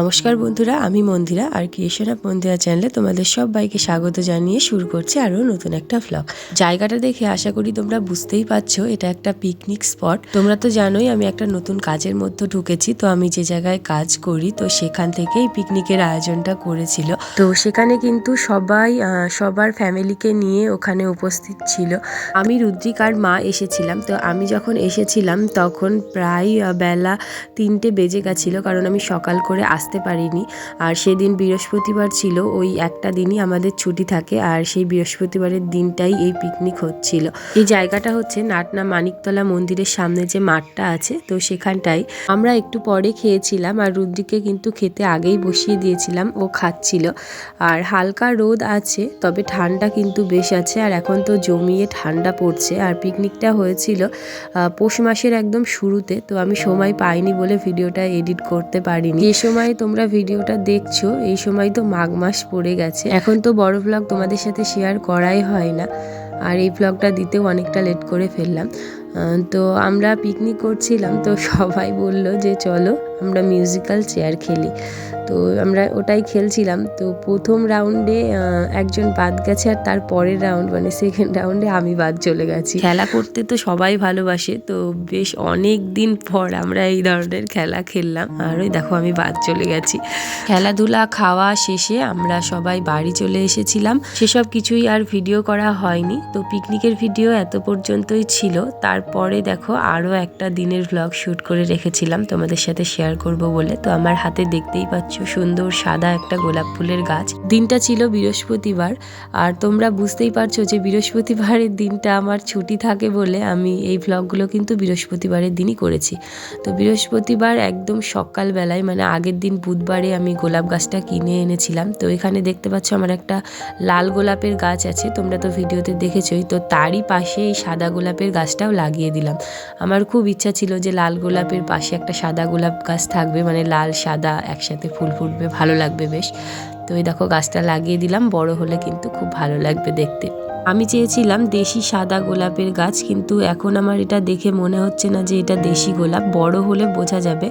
নমস্কার বন্ধুরা, আমি মন্দিরা আর ক্রিয়েশন অফ মন্দিরা চ্যানেলে তোমাদের সবাইকে স্বাগত জানিয়ে শুরু করছি আরও নতুন একটা ভ্লগ জায়গাটা দেখে আশা করি তোমরা বুঝতেই পারছ, এটা একটা পিকনিক স্পট তোমরা তো জানোই আমি একটা নতুন কাজের মধ্যে ঢুকেছি, তো আমি যে জায়গায় কাজ করি, তো সেখান থেকেই পিকনিকের আয়োজনটা করেছিল। তো সেখানে কিন্তু সবাই সবার ফ্যামিলিকে নিয়ে ওখানে উপস্থিত ছিল। আমি রুদ্রিক আর মা এসেছিলাম, তো আমি যখন এসেছিলাম তখন প্রায় বেলা তিনটে বেজে গেছিল, কারণ আমি সকাল করে আসতে পারিনি। আর সেদিন বৃহস্পতিবার ছিল, ওই একটা দিনই আমাদের ছুটি থাকে, আর সেই বৃহস্পতিবারের দিনটাই এই পিকনিক হচ্ছিল। এই জায়গাটা হচ্ছে নাটনা মানিকতলা মন্দিরের সামনে যে মাঠটা আছে, তো সেখানটাই আমরা একটু পরে খেয়েছিলাম, আর রুদ্রিকে কিন্তু খেতে আগেই বসিয়ে দিয়েছিলাম, ও খাচ্ছিল। আর হালকা রোদ আছে, তবে ঠান্ডা কিন্তু বেশ আছে, আর এখন তো জমিয়ে ঠান্ডা পড়ছে। আর পিকনিকটা হয়েছিল পৌষ মাসের একদম শুরুতে, তো আমি সময় পাইনি বলে ভিডিওটা এডিট করতে পারিনি। যে সময় তোমরা ভিডিওটা দেখছ, এই সময় তো মাঘ মাস পড়ে গেছে। এখন তো বড় ব্লগ তোমাদের সাথে শেয়ার করাই হয় না। আর এই ব্লগটা দিতেও অনেকটা লেট করে ফেললাম। তো আমরা পিকনিক করছিলাম, তো সবাই বলল যে চলো আমরা মিউজিক্যাল চেয়ার খেলি। তো আমরা ওটাই খেলছিলাম। তো প্রথম রাউন্ডে একজন বাদ গেছে আর তার পরের রাউন্ড মানে সেকেন্ড রাউন্ডে আমি বাদ চলে গেছি। খেলা করতে তো সবাই ভালোবাসে, তো বেশ অনেক দিন পর আমরা এই ধরনের খেলা খেললাম। আর ওই দেখো আমি বাদ চলে গেছি। খেলাধুলা খাওয়া শেষে আমরা সবাই বাড়ি চলে এসেছিলাম। সেসব কিছুই আর ভিডিও করা হয়নি। তো পিকনিকের ভিডিও এত পর্যন্তই ছিল। তারপরে দেখো আরও একটা দিনের ভ্লগ শ্যুট করে রেখেছিলাম। তোমাদের সাথে শেয়ার করব বলে। তো আমার হাতে দেখতেই পাচ্ছ সুন্দর সাদা একটা গোলাপ ফুলের গাছ। দিনটা ছিল বৃহস্পতিবার, আর তোমরা বুঝতেই পারছ যে বৃহস্পতিবারের দিনটা আমার ছুটি থাকে বলে আমি এই ভ্লগগুলো কিন্তু বৃহস্পতিবারের দিনই করেছি। তো বৃহস্পতিবার একদম সকালবেলায় মানে আগের দিন বুধবারে আমি গোলাপ গাছটা কিনে এনেছিলাম। তো এখানে দেখতে পাচ্ছ আমার একটা লাল গোলাপের গাছ আছে, তোমরা তো ভিডিওতে দেখেছোই। তো তারই পাশে এই সাদা গোলাপের গাছটাও লাগিয়ে দিলাম। আমার খুব ইচ্ছা ছিল যে লাল গোলাপের পাশে একটা সাদা গোলাপ গাছ থাকবে মানে লাল, সাদা একসাথে ফুল ফুটবে, ভালো লাগবে বেশ। তো এই দেখো গাছটা লাগিয়ে দিলাম, বড় হলে কিন্তু খুব ভালো লাগবে দেখতে। আমি চেয়েছিলাম দেশি সাদা গোলাপের গাছ, কিন্তু এখন আমার এটা দেখে মনে হচ্ছে না যে এটা দেশি গোলাপ। বড় হলে বোঝা যাবে।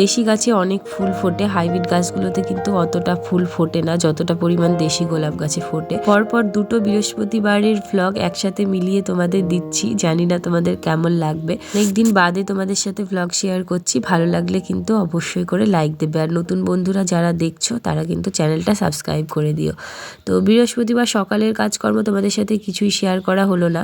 দেশি গাছে অনেক ফুল ফোটে। হাইব্রিড গাছগুলোতে কিন্তু অতটা ফুল ফোটে না, যতটা পরিমাণ দেশি গোলাপ গাছে ফোটে। পরপর দুটো বৃহস্পতিবারের ভ্লগ একসাথে মিলিয়ে তোমাদের দিচ্ছি। জানি না তোমাদের কেমন লাগবে। অনেকদিন বাদে তোমাদের সাথে ভ্লগ শেয়ার করছি। ভালো লাগলে কিন্তু অবশ্যই করে লাইক দেবে। আর নতুন বন্ধুরা যারা দেখছ, তারা কিন্তু চ্যানেলটা সাবস্ক্রাইব করে দিও। তো বৃহস্পতিবার সকালের কাজকর্ম তোমাদের সাথে কিছুই শেয়ার করা হলো না।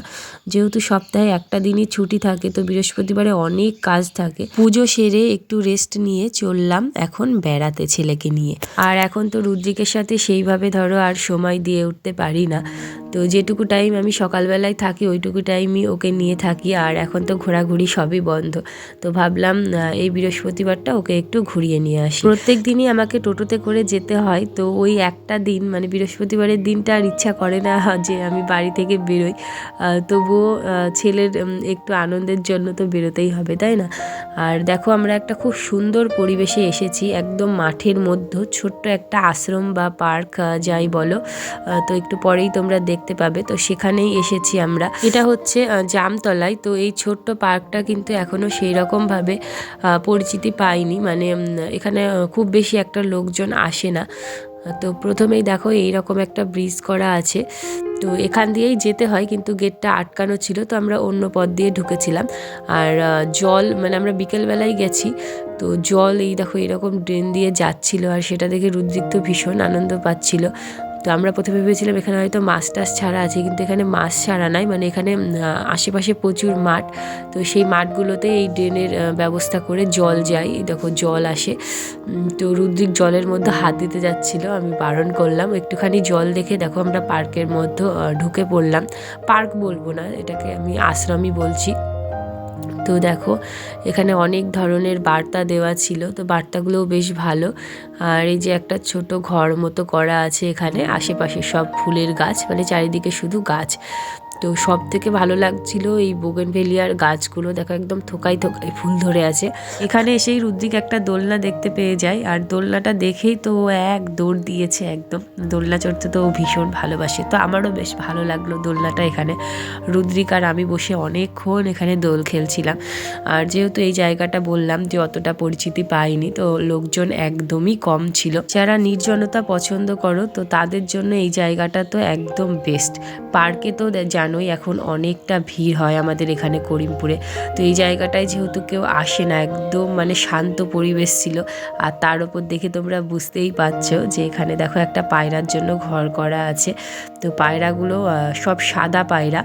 যেহেতু সপ্তাহে একটা দিনই ছুটি থাকে, তো বৃহস্পতিবারে অনেক কাজ থাকে। পুজো সেরে একটু রেস্ট নিয়ে চললাম এখন বেড়াতে ছেলেকে নিয়ে। আর এখন তো রুদ্রিকের সাথে সেইভাবে ধরো আর সময় দিয়ে উঠতে পারি না। তো যেটুকু টাইম আমি সকালবেলায় থাকি, ওইটুকু টাইমই ওকে নিয়ে থাকি। আর এখন তো ঘোরাঘুরি সবই বন্ধ। তো ভাবলাম এই বৃহস্পতিবারটা ওকে একটু ঘুরিয়ে নিয়ে আসি। প্রত্যেক দিনই আমাকে টোটোতে করে যেতে হয়। তো ওই একটা দিন মানে বৃহস্পতিবারের দিনটা আর ইচ্ছা করে না যে আমি বাড়ি থেকে বেরোই। তবুও ছেলের একটু আনন্দের জন্য তো বেরোতেই হবে তাই না? আর দেখো আমরা একটা খুব সুন্দর পরিবেশে এসেছি একদম মাঠের মধ্যে ছোট্ট একটা আশ্রম বা পার্ক যাই বলো। তো একটু পরেই তোমরা দেখতে পাবে। তো সেখানেই এসেছি আমরা। এটা হচ্ছে জামতলায়। তো এই ছোট্ট পার্কটা কিন্তু এখনও সেই রকম ভাবে আহ, পরিচিতি পাইনি। মানে এখানে খুব বেশি একটা লোকজন আসে না। তো প্রথমেই দেখো এই রকম একটা ব্রিজ করা আছে। তো এখান দিয়েই যেতে হয়, কিন্তু গেটটা আটকানো ছিল, তো আমরা অন্য পথ দিয়ে ঢুকেছিলাম। আর জল মানে আমরা বিকেলবেলায় গেছি, তো জল এই দেখো এরকম ড্রেন দিয়ে যাচ্ছিল, আর সেটা দেখে রুদ্রিক তো ভীষণ আনন্দ পাচ্ছিল। তো আমরা প্রথমে ভেবেছিলাম এখানে হয়তো মাছ টাছ ছাড়া আছে, কিন্তু এখানে মাছ ছাড়া নাই। মানে এখানে আশেপাশে প্রচুর মাঠ। তো সেই মাঠগুলোতে এই ড্রেনের ব্যবস্থা করে জল যায়। দেখো জল আসে। তো রুদ্রিক জলের মধ্যে হাত দিতে যাচ্ছিল। আমি বারণ করলাম, একটুখানি জল দেখে দেখো আমরা পার্কের মধ্যে ঢুকে পড়লাম। পার্ক বলব না, এটাকে আমি আশ্রমই বলছি। তো দেখো, এখানে অনেক ধরনের বার্তা দেওয়া ছিল, তো বার্তাগুলোও বেশ ভালো। আর এই যে একটা ছোট ঘর মতো করা আছে এখানে, আশেপাশে সব ফুলের গাছ মানে চারিদিকে শুধু গাছ। তো সব থেকে ভালো লাগছিল এই বোগেনভেলিয়ার গাছগুলো। দেখো, একদম থোকাই থোকাই ফুল ধরে আছে। এখানে এসেই রুদ্রিক একটা দোলনা দেখতে পেয়ে যায়। আর দোলনাটা দেখেই তো এক দৌড় দিয়েছে একদম। দোলনা চড়তে তো ভীষণ ভালোবাসে। তো আমারও বেশ ভালো লাগল দোলনাটা এখানে। রুদ্রিক আর আমি বসে অনেকক্ষণ এখানে দোল খেলছিলাম। আর যেহেতু এই জায়গাটা বললাম যে অতটা পরিচিতি পাইনি, তো লোকজন একদমই কম ছিল। যারা নির্জনতা পছন্দ করো, তো তাদের জন্য এই জায়গাটা তো একদম বেস্ট পার্কে তো জানোই এখন অনেকটা ভিড় হয় আমাদের এখানে করিমপুরে। তো এই জায়গাটায় যেহেতু কেউ আসে না, একদম মানে শান্ত পরিবেশ ছিল। আর তার উপর দেখে তোমরা বুঝতেই পারছ যে এখানে দেখো একটা পায়রার জন্য ঘর করা আছে। তো পায়রাগুলো সব সাদা পায়রা।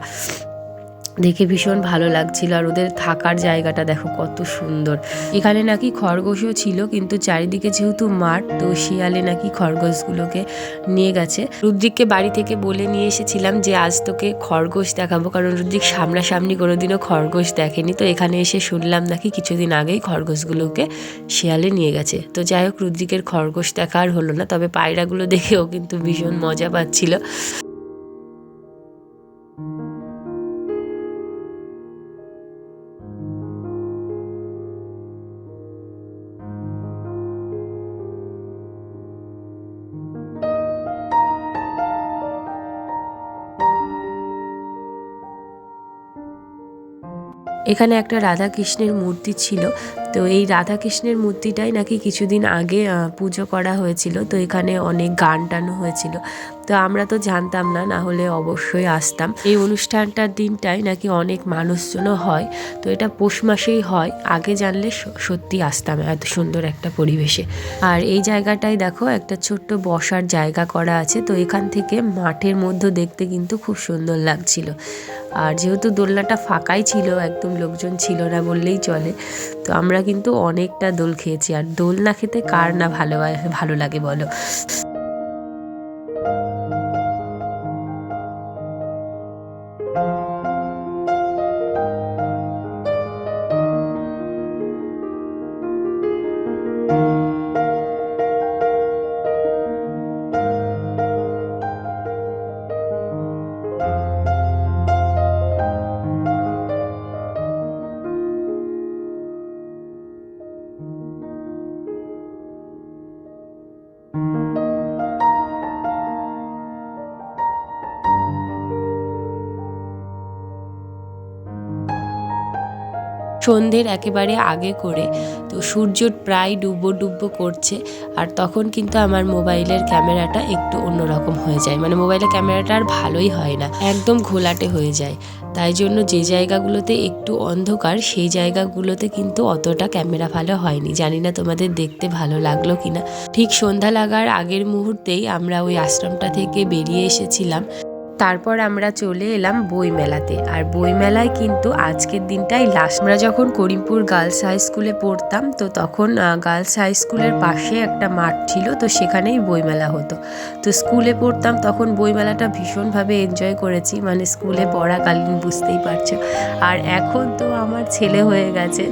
দেখে ভীষণ ভালো লাগছিল আর ওদের থাকার জায়গাটা দেখো কত সুন্দর। এখানে নাকি খরগোশও ছিল কিন্তু চারিদিকে যেহেতু মাঠ, তো শিয়ালে নাকি খরগোশগুলোকে নিয়ে গেছে। রুদ্রিককে বাড়ি থেকে বলে নিয়ে এসেছিলাম যে, আজ তোকে খরগোশ দেখাবো। কারণ রুদ্রিক সামনাসামনি কোনোদিনও খরগোশ দেখেনি। তো এখানে এসে শুনলাম নাকি কিছুদিন আগেই খরগোশগুলোকে শিয়ালে নিয়ে গেছে। তো যাই হোক, রুদ্রিকের খরগোশ দেখা আর হলো না, তবে পায়রাগুলো দেখেও কিন্তু ভীষণ মজা পাচ্ছিল। এখানে একটা রাধা কৃষ্ণের মূর্তি ছিল। তো এই রাধা কৃষ্ণের মূর্তিটাই নাকি কিছুদিন আগে পুজো করা হয়েছিল। তো এখানে অনেক গান টানো হয়েছিল। তো আমরা তো জানতাম না না হলে অবশ্যই আসতাম। এই অনুষ্ঠানটার দিনটাই নাকি অনেক মানুষজনও হয়, তো এটা পৌষ মাসেই হয়। আগে জানলে সত্যি আসতাম এত সুন্দর একটা পরিবেশে। আর এই জায়গাটায় দেখো একটা ছোট্ট বসার জায়গা করা আছে, তো এখান থেকে মাঠের মধ্যে দেখতে কিন্তু খুব সুন্দর লাগছিল। আর যেহেতু দোলনাটা ফাঁকাই ছিল, একদম লোকজন ছিল না বললেই চলে, তো আমরা কিন্তু অনেকটা দোল খেয়েছি। আর দোল না খেতে কার না ভালো ভালো লাগে বলো? সন্ধ্যের একেবারে আগে করে। তো সূর্য প্রায় ডুবো ডুবো করছে, আর তখন কিন্তু আমার মোবাইলের ক্যামেরাটা একটু অন্যরকম হয়ে যায়। মানে মোবাইলের ক্যামেরাটা আর ভালোই হয় না, একদম ঘোলাটে হয়ে যায়। তাই জন্য যে জায়গাগুলোতে একটু অন্ধকার, সেই জায়গাগুলোতে কিন্তু অতটা ক্যামেরা ভালো হয়নি। জানি না তোমাদের দেখতে ভালো লাগল কিনা। ঠিক সন্ধ্যা লাগার আগের মুহূর্তেই আমরা ওই আশ্রমটা থেকে বেরিয়ে এসেছিলাম। তারপর আমরা চলে এলাম বই মেলাতে আর বই মেলায় কিন্তু আজকের দিনটাই লাস্ট আমরা যখন করিমপুর গার্লস হাই স্কুলে পড়তাম, তো তখন গার্লস হাই স্কুলের পাশে একটা মাঠ ছিল, তো সেখানেই বই মেলা হতো। তো স্কুলে পড়তাম, তখন বই মেলাটা ভীষণভাবে এনজয় করেছি। মানে স্কুলে পড়াকালীন, বুঝতেই পারছ। আর এখন তো আমার ছেলে হয়ে গেছে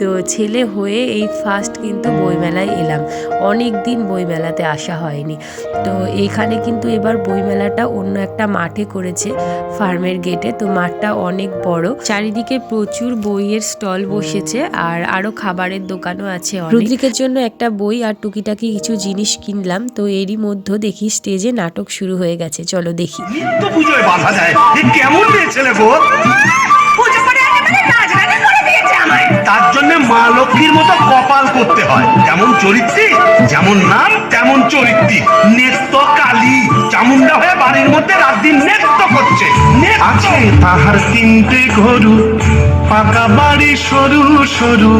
তো ছেলে হয়ে এই ফার্স্ট কিন্তু বইমেলায় এলাম। অনেক দিন বইমেলাতে আসা হয়নি। তো এখানে কিন্তু এবার বইমেলাটা অন্য একটা মাঠে করেছে ফার্মের গেটে তো মাঠটা অনেক বড়। চারিদিকে প্রচুর বইয়ের স্টল বসেছে আর আরও খাবারের দোকানও আছে অনেক। রুদ্রিকের জন্য একটা বই আর টুকিটাকি কিছু জিনিস কিনলাম। তো এরই মধ্যে দেখি স্টেজে নাটক শুরু হয়ে গেছে। চলো দেখি। বাধা এ কেমন মেয়ে ছেলে গো? তার জন্য মা লক্ষ্মীর মতো কপাল করতে হয়। যেমন চরিত্রী, যেমন নাম, তেমন চরিত্রী। নেত্য কালী চামুন্ডা হয়ে বাড়ির মধ্যে রাত দিন নেত্য করছে আছে তাহার তিনটে ঘরু, পাকা বাড়ি সরু সরু।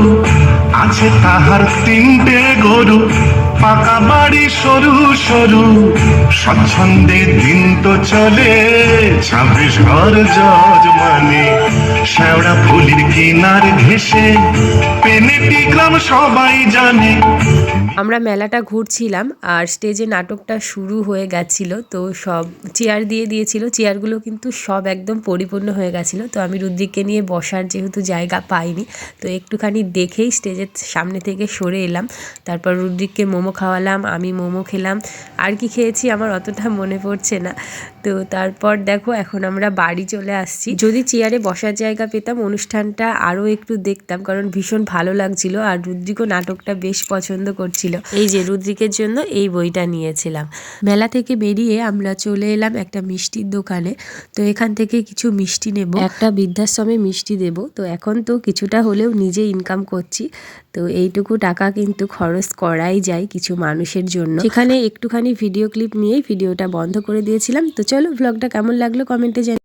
আছে তাহার তিনটে গরু পাকা বাড়ি সরু সরু। স্বচ্ছন্দে দিন তো চলে, ছাব্বিশ ঘর যজমানে শ্যাওড়া ফুলির কিনার ঘেসে পেনেটি গ্রাম সবাই জানে। আমরা মেলাটা ঘুরছিলাম আর স্টেজে নাটকটা শুরু হয়ে গেছিল, তো সব চেয়ার দিয়ে দিয়েছিল। চেয়ারগুলো কিন্তু সব একদম পরিপূর্ণ হয়ে গেছিল, তো আমি রুদ্রিককে নিয়ে বসার যেহেতু জায়গা পাইনি, তো একটুখানি দেখেই স্টেজের সামনে থেকে সরে এলাম। তারপর রুদ্রিককে মোমো খাওয়ালাম, আমি মোমো খেলাম। আর কি খেয়েছি আমার অতটা মনে পড়ছে না। তো তারপর দেখো, এখন আমরা বাড়ি চলে আসছি। যদি চেয়ারে বসার জায়গা পেতাম, অনুষ্ঠানটা আরও একটু দেখতাম, কারণ ভীষণ ভালো লাগছিল আর রুদ্রিকও নাটকটা বেশ পছন্দ করছিল। এই যে রুদ্রিকের জন্য এই বইটা নিয়েছিলাম। মেলা থেকে বেরিয়ে আমরা চলে এলাম একটা মিষ্টির দোকানে। তো এখান থেকে কিছু মিষ্টি নেব। একটা বৃদ্ধাশ্রমে মিষ্টি দেব। তো এখন তো কিছুটা হলেও নিজে ইনকাম করছি। তো এইটুকু টাকা কিন্তু খরচ করাই যায়। কিছু মানুষের জন্য। সেখানে একটুখানি ভিডিও ক্লিপ নিয়েই ভিডিওটা বন্ধ করে দিয়েছিলাম। তো চলো ব্লগটা কেমন লাগল কমেন্টে জানি